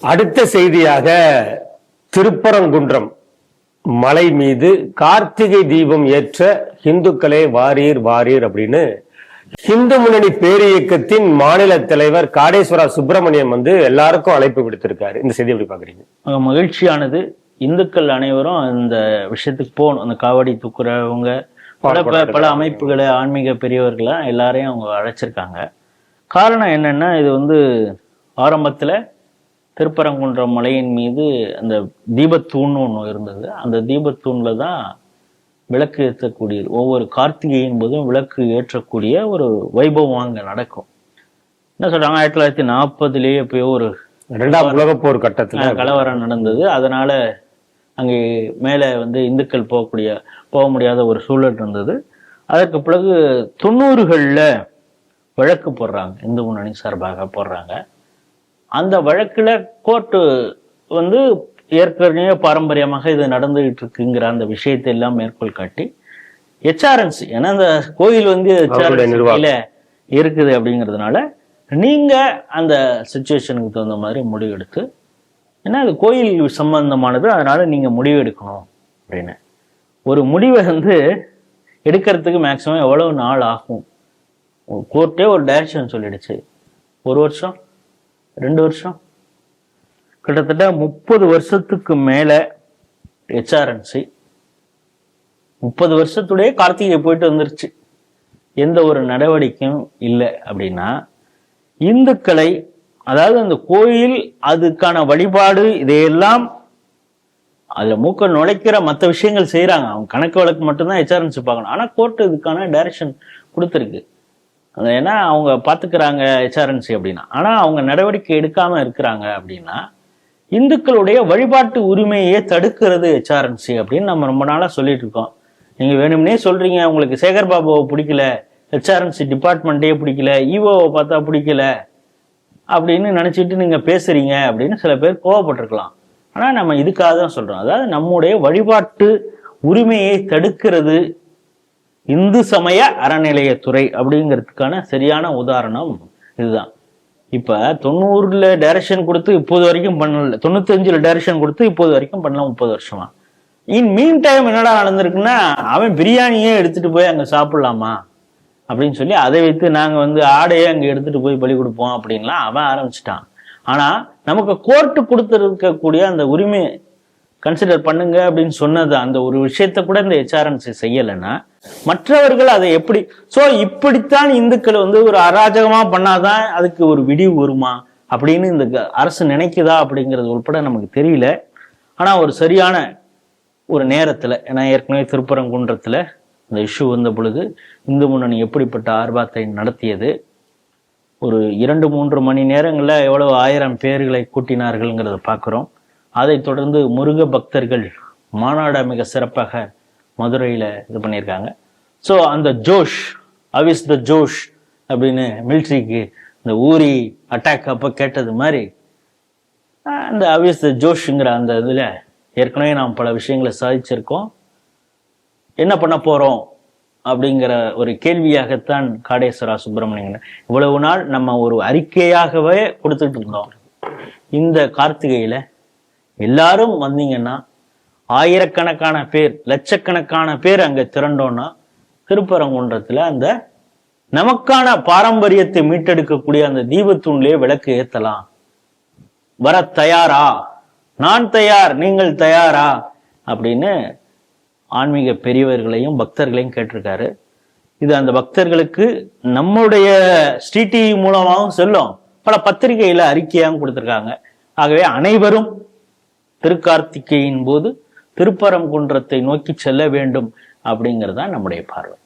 அடுத்த செய்தியாக திருப்பரங்குன்றம். மலை மீது கார்த்திகை தீபம் ஏற்ற இந்துக்களே வாரீர் வாரீர் அப்படின்னு இந்து முன்னணி பேரியக்கத்தின் மாநில தலைவர் காடேஸ்வரா சுப்பிரமணியம் வந்து எல்லாருக்கும் அழைப்பு விடுத்திருக்காரு. இந்த செய்தி எப்படி பாக்குறீங்க மகிழ்ச்சியானது. இந்துக்கள் அனைவரும் இந்த விஷயத்துக்கு போகணும். அந்த காவடி தூக்குறவங்க பல பல- பல அமைப்புகளை ஆன்மீக பெரியவர்களை எல்லாரையும் அவங்க அழைச்சிருக்காங்க. காரணம் என்னன்னா இது வந்து ஆரம்பத்துல திருப்பரங்குன்றம் மலையின் மீது அந்த தீபத்தூண்னு ஒன்று இருந்தது. அந்த தீபத்தூண்ல தான் விளக்கு ஏற்றக்கூடியது ஒவ்வொரு கார்த்திகையின் போதும் விளக்கு ஏற்றக்கூடிய ஒரு வைபவம் அங்கே நடக்கும். என்ன சொல்றாங்க? ஆயிரத்தி தொள்ளாயிரத்தி நாற்பதுலேயே எப்பயோ ஒரு இரண்டாம் உலகப் போர் கட்டத்துல. கலவரம் நடந்தது. அதனால அங்கே மேலே வந்து இந்துக்கள் போகக்கூடிய போக முடியாத ஒரு சூழல் இருந்தது. அதற்கு பிறகு தொண்ணூறுகளில் வழக்கு போடுறாங்க. இந்து முன்னணி சார்பாக போடுறாங்க. அந்த வழக்குல கோர்ட்டு வந்து ஏற்கனவே பாரம்பரியமாக இது நடந்துகிட்டு இருக்குங்கிற அந்த விஷயத்தை எல்லாம் மேற்கோள் காட்டி ஹெச்ஆர்என்சி ஏன்னா அந்த கோயில் வந்து இருக்குது அப்படிங்கிறதுனால நீங்க அந்த சுச்சுவேஷனுக்கு தகுந்த மாதிரி முடிவெடுத்து ஏன்னா அது கோயில் சம்பந்தமானது அதனால நீங்க முடிவு எடுக்கணும் அப்படின்னு. ஒரு முடிவை வந்து எடுக்கிறதுக்கு மேக்சிமம் எவ்வளவு நாள் ஆகும்? கோர்ட்டே ஒரு டைரக்ஷன் சொல்லிடுச்சு. ஒரு வருஷம் ரெண்டு வருஷம்? கிட்டத்தட்ட முப்பது வருஷத்துக்கு மேலே ஹெச்ஆர்என்சி முப்பது வருஷத்துடைய கார்த்திகை போயிட்டு வந்துருச்சு. எந்த ஒரு நடவடிக்கையும் இல்லை அப்படின்னா இந்துக்களை அதாவது அந்த கோயில் அதுக்கான வழிபாடு இதையெல்லாம் அதில் மூக்க நுழைக்கிற மற்ற விஷயங்கள் செய்கிறாங்க அவங்க கணக்கு வழக்கு மட்டும்தான் ஹெச்ஆர்என்சி பார்க்கணும். ஆனால் கோர்ட் இதுக்கான டைரக்ஷன் கொடுத்துருக்கு. ஏன்னா அவங்க பார்த்துக்கிறாங்க ஹெச்ஆர்என்சி அப்படின்னா. ஆனால் அவங்க நடவடிக்கை எடுக்காமல் இருக்கிறாங்க அப்படின்னா இந்துக்களுடைய வழிபாட்டு உரிமையை தடுக்கிறது ஹெச்ஆர்என்சி அப்படின்னு நம்ம ரொம்ப நாளாக சொல்லிட்டு இருக்கோம் நீங்கள் வேணும்னே சொல்கிறீங்க உங்களுக்கு சேகர் பாபுவை பிடிக்கல ஹெச்ஆர்என்சி டிபார்ட்மெண்ட்டே பிடிக்கல e ஈஓவை பார்த்தா பிடிக்கல அப்படின்னு நினச்சிட்டு நீங்கள் பேசுகிறீங்க அப்படின்னு சில பேர் கோவப்பட்டிருக்கலாம். ஆனால் நம்ம இதுக்காக தான் சொல்கிறோம் அதாவது நம்முடைய வழிபாட்டு உரிமையை தடுக்கிறது இந்து சமய அறநிலையத்துறை அப்படிங்கிறதுக்கான சரியான உதாரணம் இதுதான். இப்போ தொண்ணூறில் டைரக்ஷன் கொடுத்து இப்போது வரைக்கும் பண்ணல தொண்ணூத்தஞ்சில் டைரக்ஷன் கொடுத்து இப்போது வரைக்கும் பண்ணலாம் முப்பது வருஷமா. இன் மீன் டைம் என்னடா நடந்திருக்குன்னா அவன் பிரியாணியே எடுத்துட்டு போய் அங்கே சாப்பிடலாமா? அப்படின்னு சொல்லி அதை வைத்து நாங்கள் வந்து ஆடையே அங்கே எடுத்துட்டு போய் பலி கொடுப்போம் அப்படின்லாம் அவன் ஆரம்பிச்சிட்டான். ஆனால் நமக்கு கோர்ட்டு கொடுத்துருக்கக்கூடிய அந்த உரிமை கன்சிடர் பண்ணுங்க அப்படின்னு சொன்னது அந்த ஒரு விஷயத்த கூட இந்த ஹெச்ஆர்என்சி செய்யலைன்னா மற்றவர்கள் அதை எப்படி ஸோ இப்படித்தான் இந்துக்கள் வந்து ஒரு அராஜகமா பண்ணாதான் அதுக்கு ஒரு விடிவு வருமா அப்படின்னு இந்த க- அரசு நினைக்குதா அப்படிங்கிறது உள்பட நமக்கு தெரியல. ஆனா ஒரு சரியான ஒரு நேரத்தில் ஏன்னா ஏற்கனவே திருப்பரங்குன்றத்தில் இந்த இஷ்யூ வந்த பொழுது இந்து முன்னணி எப்படிப்பட்ட ஆர்வத்தை நடத்தியது? ஒரு இரண்டு மூன்று மணி நேரங்களில் எவ்வளவு ஆயிரம் பேர்களை கூட்டினார்கள்ங்கிறத பார்க்குறோம். அதைத் தொடர்ந்து முருக பக்தர்கள் மாநாடை மிக சிறப்பாக மதுரையில் இது பண்ணியிருக்காங்க. ஸோ அந்த ஜோஷ் அவிஸ் த ஜோஷ் அப்படின்னு மிலிட்ரிக்கு இந்த ஊரி அட்டாக் அப்போ கேட்டது மாதிரி அந்த அவிஸ் த ஜோஷ்ங்கிற அந்த இதில் ஏற்கனவே நாம் பல விஷயங்களை சாதிச்சிருக்கோம். என்ன பண்ண போகிறோம் அப்படிங்கிற ஒரு கேள்வியாகத்தான் காடேஸ்வரா சுப்பிரமணியன் இவ்வளவு நாள் நம்ம ஒரு அறிக்கையாகவே கொடுத்துட்டு இருந்தோம். இந்த கார்த்திகையில் எல்லாரும் வந்தீங்கன்னா ஆயிரக்கணக்கான பேர் லட்சக்கணக்கான பேர் அங்க திரண்டோம்னா திருப்பரங்குன்றத்துல அந்த நமக்கான பாரம்பரியத்தை மீட்டெடுக்கக்கூடிய அந்த தீபத்தூண்லயே விளக்கு ஏத்தலாம். வர தயாரா? நான் தயார் நீங்கள் தயாரா? அப்படின்னு ஆன்மீக பெரியவர்களையும் பக்தர்களையும் கேட்டிருக்காரு. இது அந்த பக்தர்களுக்கு நம்முடைய ஸ்ரீ டிவி மூலமாகவும் செல்லும். பல பத்திரிகையில அறிக்கையாகவும் கொடுத்திருக்காங்க. ஆகவே அனைவரும் திருக்கார்த்திகையின் போது திருப்பரங்குன்றத்தை நோக்கி செல்ல வேண்டும் அப்படிங்கிறது தான் நம்முடைய பார்வை.